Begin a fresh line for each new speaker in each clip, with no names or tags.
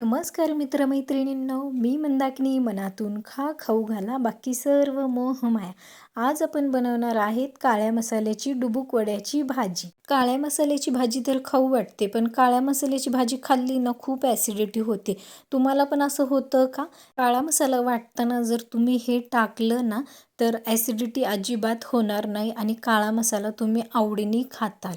नमस्कार मित्रमैत्रिणींनो मी मंदाकिनी मनातून खा खाऊ घाला बाकी सर्व मोह माया. आज आपण बनवणार आहेत काळ्या मसाल्याची डुबुक वड्याची भाजी. काळ्या मसाल्याची भाजी तर खाऊ वाटते पण काळ्या मसाल्याची भाजी खाल्ली ना खूप ॲसिडिटी होते. तुम्हाला पण असं होतं का? काळा मसाला वाटताना जर तुम्ही हे टाकलं ना तर ॲसिडिटी अजिबात होणार नाही आणि काळा मसाला तुम्ही आवडीने खाताल.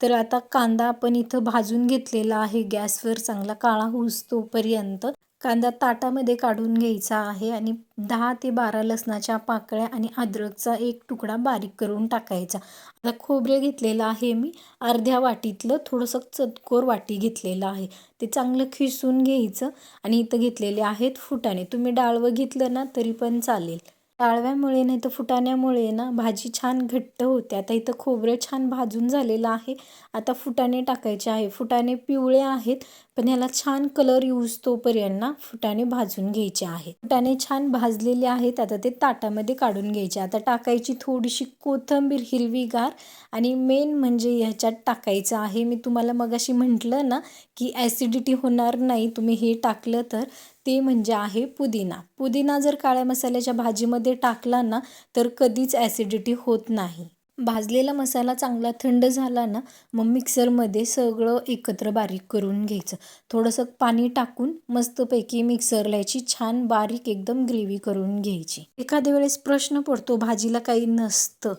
तर आता कांदा आपण इथं भाजून घेतलेला आहे. गॅसवर चांगला काळा होऊस तोपर्यंत कांदा ताटामध्ये काढून घ्यायचा आहे आणि दहा ते बारा लसणाच्या पाकळ्या आणि अद्रकचा एक तुकडा बारीक करून टाकायचा. आता खोबरे घेतलेलं आहे मी. अर्ध्या वाटीतलं थोडंसं चतकोर वाटी घेतलेलं आहे. ते चांगलं खिसून घ्यायचं आणि इथं घेतलेले आहेत फुटाणे. तुम्ही डाळवं घेतलं ना तरी पण चालेल. डाळव्यामुळे नाही तर फुटाण्यामुळे ना भाजी छान घट्ट होते. आता इथं खोबरं छान भाजून झालेलं आहे. आता फुटाणे टाकायचे आहे. फुटाणे पिवळे आहेत पण ह्याला छान कलर यूज तोपर्यंत ना फुटाणे भाजून घ्यायचे आहे. फुटाणे छान भाजलेले आहेत आता ते ताटामध्ये काढून घ्यायचे. आता टाकायची थोडीशी कोथंबीर हिरवीगार आणि मेन म्हणजे ह्याच्यात टाकायचं आहे. मी तुम्हाला मगाशी म्हटलं ना की ॲसिडिटी होणार नाही तुम्ही हे टाकलं तर. ते म्हणजे आहे पुदिना. पुदिना जर काळ्या मसाल्याच्या भाजीमध्ये टाकला ना तर कधीच ॲसिडिटी होत नाही. भाजलेला मसाला चांगला थंड झाला ना मग मिक्सरमध्ये सगळं एकत्र बारीक करून घ्यायचं. थोडंसं पाणी टाकून मस्तपैकी मिक्सरला याची छान बारीक एकदम ग्रेव्ही करून घ्यायची. एखाद्या वेळेस प्रश्न पडतो भाजीला काही नसतं.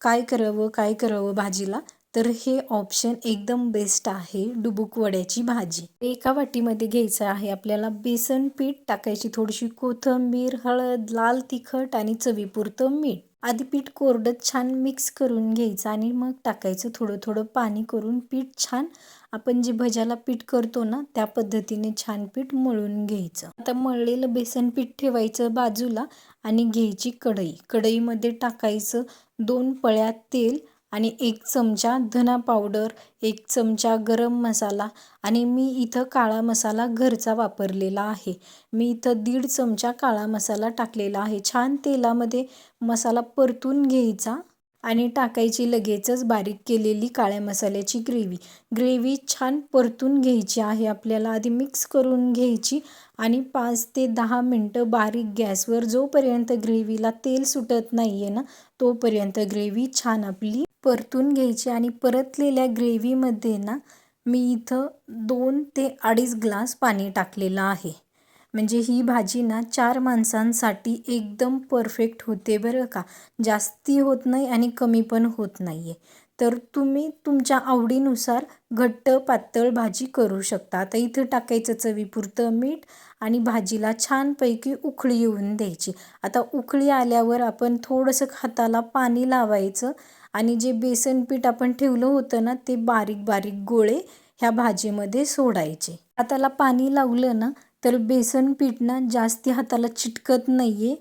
काय करावं काय करावं भाजीला? तर हे ऑप्शन एकदम बेस्ट आहे डुबुक वड्याची भाजी. एका वाटीमध्ये घ्यायचं आहे आपल्याला बेसन पीठ टाकायची थोडीशी कोथिंबीर हळद लाल तिखट आणि चवीपुरतं मीठ. आधी पीठ कोरडत छान मिक्स करून घ्यायचं आणि मग टाकायचं थोडं थोडं पाणी करून पीठ छान. आपण जे भज्याला पीठ करतो ना त्या पद्धतीने छान पीठ मळून घ्यायचं. आता मळलेलं बेसन पीठ ठेवायचं बाजूला आणि घ्यायची कढई. कढईमध्ये टाकायचं दोन पळ्या तेल आणि एक चमचा धना पावडर एक चमचा गरम मसाला आणि मी इथं काळा मसाला घरचा वापरलेला आहे. मी इथं दीड चमचा काळा मसाला टाकलेला आहे. छान तेलामध्ये मसाला परतून घ्यायचा आणि टाकायची लगेचच बारीक केलेली काळ्या मसाल्याची ग्रेव्ही. ग्रेव्ही छान परतून घ्यायची आहे आपल्याला. आधी मिक्स करून घ्यायची आणि पाच ते दहा मिनटं बारीक गॅसवर जोपर्यंत ग्रेव्हीला तेल सुटत नाही आहे ना तोपर्यंत ग्रेव्ही छान आपली परतून घ्यायची आणि परतलेल्या ग्रेव्हीमध्ये ना मी इथं दोन ते अडीच ग्लास पाणी टाकलेलं आहे. म्हणजे ही भाजी ना चार माणसांसाठी एकदम परफेक्ट होते बरं का. जास्ती होत नाही आणि कमी पण होत नाही आहे तर तुम्ही तुमच्या आवडीनुसार घट्ट पातळ भाजी करू शकता. आता इथं टाकायचं चवीपुरतं मीठ आणि भाजीला छानपैकी उकळी येऊन द्यायची. आता उकळी आल्यावर आपण थोडंसं हाताला पाणी लावायचं आणि जे बेसन पीठ आपण ठेवलं होतं ना ते बारीक बारीक गोळे ह्या भाजीमध्ये सोडायचे. हाताला पाणी लावलं ना तर बेसन पीठ ना जास्ती हाताला चिटकत नाही आहे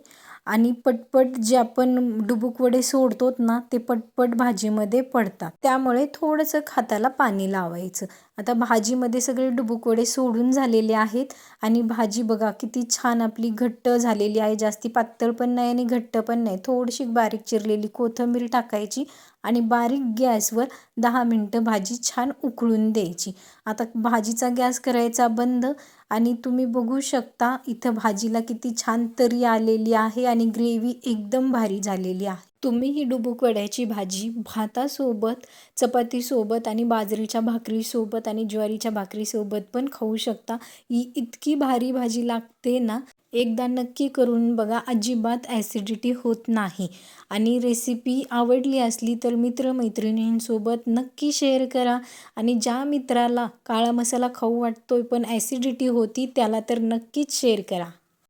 आणि पटपट जे आपण डुबुक वडे सोडतोत ना ते पटपट भाजीमध्ये पडतात. त्यामुळे थोडंसं खाताला पाणी लावायचं. आता भाजीमध्ये सगळे डुबुक वडे सोडून झालेले आहेत आणि भाजी बघा किती छान आपली घट्ट झालेली आहे. जास्ती पातळ पण नाही आणि घट्ट पण नाही. थोडीशी बारीक चिरलेली कोथिंबीर टाकायची आणि बारीक गॅसवर दहा मिनटं भाजी छान उकळून द्यायची. आता भाजीचा गॅस करायचा बंद आणि तुम्ही बघू शकता इथं भाजीला किती छान तरी आलेली आहे आणि ग्रेव्ही एकदम भारी झालेली आहे. तुम्ही ही डुबुक वड्याची भाजी भातासोबत चपातीसोबत आणि बाजरीच्या भाकरीसोबत आणि ज्वारीच्या भाकरीसोबत पण खाऊ शकता. ही इतकी भारी भाजी लागते ना एकदा नक्की करून बघा अजिबात ॲसिडिटी होत नाही. आणि रेसिपी आवडली असली तर मित्रमैत्रिणींसोबत नक्की शेअर करा. आणि ज्या मित्राला काळा मसाला खाऊ वाटतोय पण ॲसिडिटी होती त्याला तर नक्कीच शेअर करा.